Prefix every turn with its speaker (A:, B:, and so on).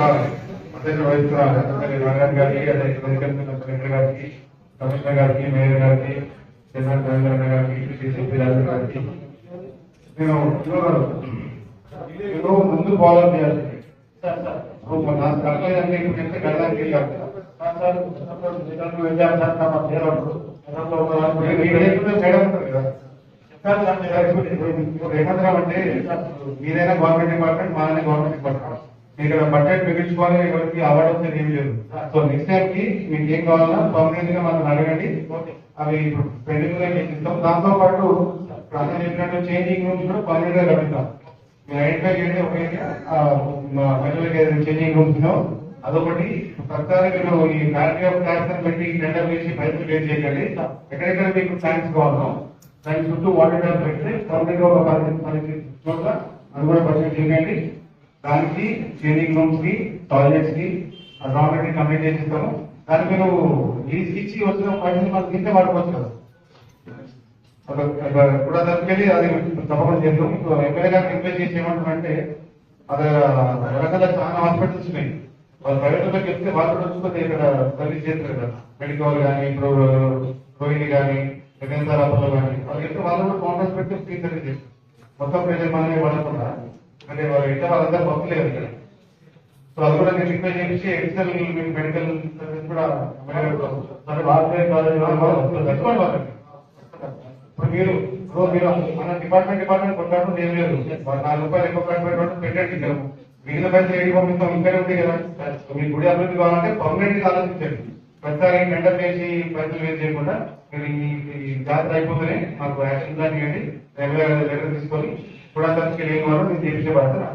A: రావాలి గారికి కలెక్టర్ గారికి కమిషనర్ గారికి మేయర్ గారికి చైర్మన్ రవీంద్ర గారికి సిసిపి రాజు గారికి. నేను నేను ముందు ఫాలో చేయాలి ఇప్పుడు నా కలగలేదంటే ఇప్పుడు నెక్స్ట్ కడదానికి వెళ్ళాలి మేడం ఉంటుంది కదా. ఏమంటాం అంటే మీదైనా గవర్నమెంట్ డిపార్ట్మెంట్ మాదైనా గవర్నమెంట్ డిపార్ట్మెంట్. ఇక్కడ బడ్జెట్ మిగిల్చుకోవాలి ఎవరికి అవార్డు వచ్చేది ఏమి లేదు. సో నెక్స్ట్ టైం కి మీకు ఏం కావాలన్నా పర్మనెంట్గా మనం అడగండి అవి ఇప్పుడు పెండింగ్లో ఇస్తాం. దాంతో పాటు ప్రాంతం చెప్పినట్టు చేంజింగ్ రూమ్స్ కూడా పర్మనెంట్గా కలుగుతాం మీరు ఐడెంటిఫై చేయండి ఒక మహిళలకి చేంజింగ్ రూమ్స్ అదొకటి. ప్రస్తుతానికి మీరు ఈ ఫ్యాక్టరీ ఆఫ్ ట్యాక్స్ పెట్టి టెండర్ వేసి పైసలు పే చేయకండి ఎక్కడెక్కడ మీకు ట్యాంక్స్ కావాలో దాని చుట్టూ వాటర్ ట్యాంక్ పెడితే పర్మనెంట్గా ఒక పది చోట్ల అది కూడా పర్సెంట్ చేయండి. దానికి చేంజింగ్ రూమ్స్కి టాయిలెట్స్కి గవర్నమెంట్ కంప్లీట్ చేసి ఇస్తాము దానికి మీరు లీజ్ ఇచ్చి వచ్చిన పైసలు మాకు తింటే వాడుకోవచ్చు కదా. ఇప్పుడు దానికి అది తప్పకుండా చేద్దాం ఎమ్మెల్యే గారికి రిక్వెస్ట్ చేసి ఏమంటామంటే అది రకరకాల చాలా హాస్పిటల్స్ ఉన్నాయి. వాళ్ళు ప్రైవేట్లో చెప్తే వాళ్ళు కూడా చూసుకుంటే ఇక్కడ సర్వీస్ చేస్తారు కదా. మెడికల్ కానీ ఇప్పుడు రోహిణి కానీ జగన్ అప్పలో కానీ వాళ్ళు చెప్తే వాళ్ళు కూడా కాంట్రాక్ట్ పెట్టి ఫ్రీ సర్వీస్ చేస్తారు. మొత్తం ప్రజలు మనమే పడకుండా అంటే వారు ఇంత వాళ్ళందరూ పంపలేదు ఇక్కడ. సో అది కూడా నేను రిక్వెస్ట్ చేసి ఎక్సెల్ మీకు మెడికల్ సర్వీస్ కూడా సరే వాళ్ళే కాలేజ్ ఇప్పుడు మీరు మీరు మన డిపార్ట్మెంట్ డిపార్ట్మెంట్ కొట్టాడు నేను లేదు. నాలుగు రూపాయలు ఎక్కువ కట్టుబడి పెట్టండి ఇక్కడ మిగిలిన పైసలు ఏడి పంపిస్తాం ఇంకనే ఉంది కదా. మీ గుడి అభివృద్ధి కావాలంటే పర్మనెంట్గా ఆలోచించండి. ప్రతిసారి టెండర్ చేసి పైసలు వేస్ట్ చేయకుండా మీరు ఈ జాతర అయిపోతేనే మాకు యాక్షన్ ప్లాన్ చేయండి. రెగ్యులర్ లెటర్ తీసుకొని थोड़ा सा उसके लिए मालूम नहीं तो तेज़ी से बात ना।